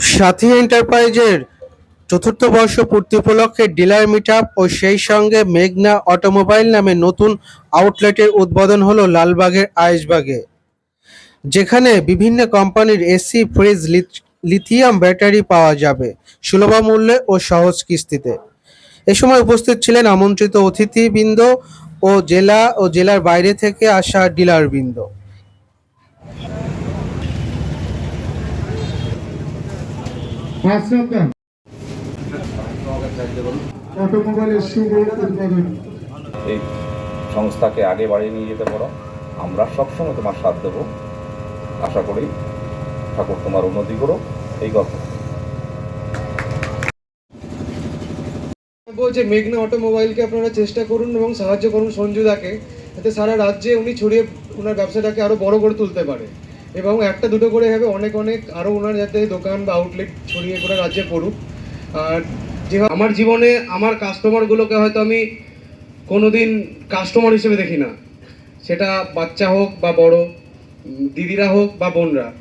সাথী এন্টারপ্রাইজের চতুর্থ বর্ষ পূর্তি উপলক্ষে ডিলার মিট ও সেই সঙ্গে মেঘনা অটোমোবাইল নামে নতুন আউটলেটের উদ্বোধন হলো লালবাগের আয়েশবাগে যেখানে বিভিন্ন কোম্পানির AC, fridge, lith- lithium battery পাওয়া যাবে সুলভ মূল্যে ও সহজ কিস্তিতে। এ সময় উপস্থিত ছিলেন আমন্ত্রিত অতিথিবৃন্দ ও জেলা ও জেলার বাইরে থেকে আসা ডিলারবৃন্দ। হাসরত অটোমোবাইলের শুভ উদ্বোধন এই সংস্থাকে আগে বাড়িয়ে নিয়ে যেতে পারো। আমরা সবসময় তোমার সাথ দেবো। আশা করি ঠাকুর তোমার উন্নতি করো এই কথা বলব যে মেঘনা অটোমোবাইলকে আপনারা চেষ্টা করুন এবং সাহায্য করুন সঞ্জুদাকে। যাতে সারা রাজ্যে উনি ছড়িয়ে ওনার ব্যবসাটাকে আরও বড় করে তুলতে পারে। এবং একটা দুটো করে হবে, অনেক অনেক। আরও ওনার যাতে দোকান বা আউটলেট ছড়িয়ে করে রাজ্যে পড়ুক। আর যে আমার জীবনে আমার কাস্টমারগুলোকে হয়তো আমি কোনোদিন কাস্টমার হিসেবে দেখি না। সেটা বাচ্চা হোক বা বড় দিদিরা হোক বা বোনরা,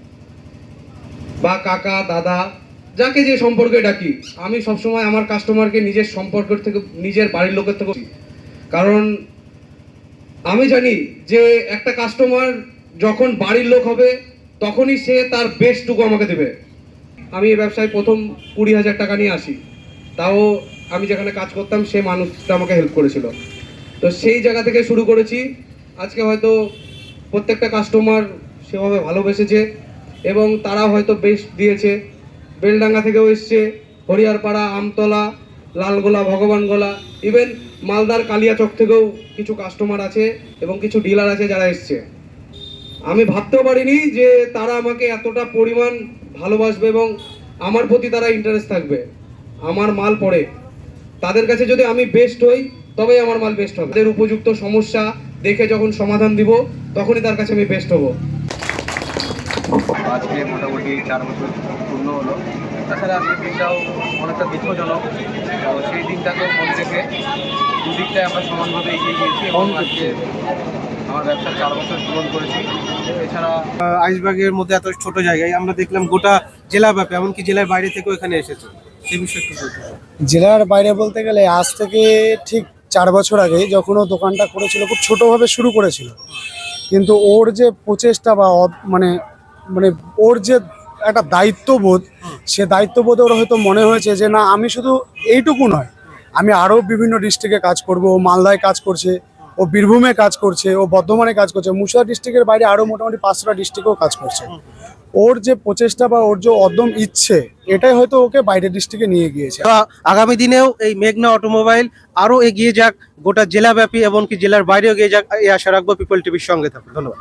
বা কাকা, দাদা, যাকে যে সম্পর্কে ডাকি, আমি সবসময় আমার কাস্টমারকে নিজের সম্পর্কের থেকে, নিজের বাড়ির লোকের থেকে কারণ আমি জানি যে একটা কাস্টমার যখন বাড়ির লোক হবে, তখনই সে তার বেস্টটুকু আমাকে দেবে। আমি এই ব্যবসায় প্রথম কুড়ি হাজার টাকা নিয়ে আসি। তাও আমি যেখানে কাজ করতাম, সে মানুষটা আমাকে হেল্প করেছিল। তো সেই জায়গা থেকে শুরু করেছি। আজকে হয়তো প্রত্যেকটা কাস্টমার সেভাবে ভালোবেসেছে এবং তারা হয়তো বেস্ট দিয়েছে। বেলডাঙ্গা থেকেও এসছে, হরিয়ারপাড়া, আমতলা, লালগোলা, ভগবানগোলা ইভেন মালদার কালিয়াচক থেকেও কিছু কাস্টমার আছে এবং কিছু ডিলার আছে যারা এসছে। আমি ভাবতেও পারিনি যে তারা আমাকে এতটা পরিমাণ ভালোবাসবে এবং আমার প্রতি তারা ইন্টারেস্ট থাকবে। আমার মাল পড়ে। তাদের কাছে যদি আমি বেস্ট হই তবেই আমার মাল বেস্ট হবে। তাদের উপযুক্ত সমস্যা দেখে যখন সমাধান দিব তখনই তার কাছে আমি বেস্ট হব। আজকে মোটামুটি চার বছর পূর্ণ হলো। তাছাড়া আজকের দিনটাও অনেকটা দুঃখজনক। সেই দিনটাকে মনে রেখে দুদিকটায় আমরা সমানভাবে এগিয়ে গিয়েছি এবং আজকে আমার ব্যবসা চার বছর পূরণ করেছি। এছাড়া আইসবাগের মধ্যে এত ছোট জায়গায় আমরা দেখলাম গোটা জেলা ব্যাপী এমনকি জেলার বাইরে থেকেও এখানে এসেছে। সেই বিষয়ে একটু বলতে জেলার বাইরে বলতে গেলে আজ থেকে ঠিক চার বছর আগে যখন ও দোকানটা করেছিল খুব ছোটোভাবে শুরু করেছিল। কিন্তু ওর যে প্রচেষ্টা বা অ- মানে মানে ওর যে একটা দায়িত্ববোধ সে দায়িত্ববোধে ওর হয়তো মনে হয়েছে যে না আমি শুধু এইটুকু নয় আমি আরও বিভিন্ন ডিস্ট্রিক্টে কাজ করব মালদায় কাজ করছে ও বীরভূমে কাজ করছে, ও বর্ধমানে কাজ করছে মুর্শিদা ডিস্ট্রিক্টের বাইরে আরও মোটামুটি পাঁচটা ডিস্ট্রিক্টেও কাজ করছে। ওর যে প্রচেষ্টা বা ওর যে অদম ইচ্ছে, এটাই হয়তো ওকে বাইরের ডিস্ট্রিক্টে নিয়ে গিয়েছে। আগামী দিনেও এই মেঘনা অটোমোবাইল আরও এগিয়ে যাক, গোটা জেলাব্যাপী, এমনকি জেলার বাইরেও গিয়ে যাক, এই আশা রাখব পিপল টিভির সঙ্গে থাকবে ধন্যবাদ।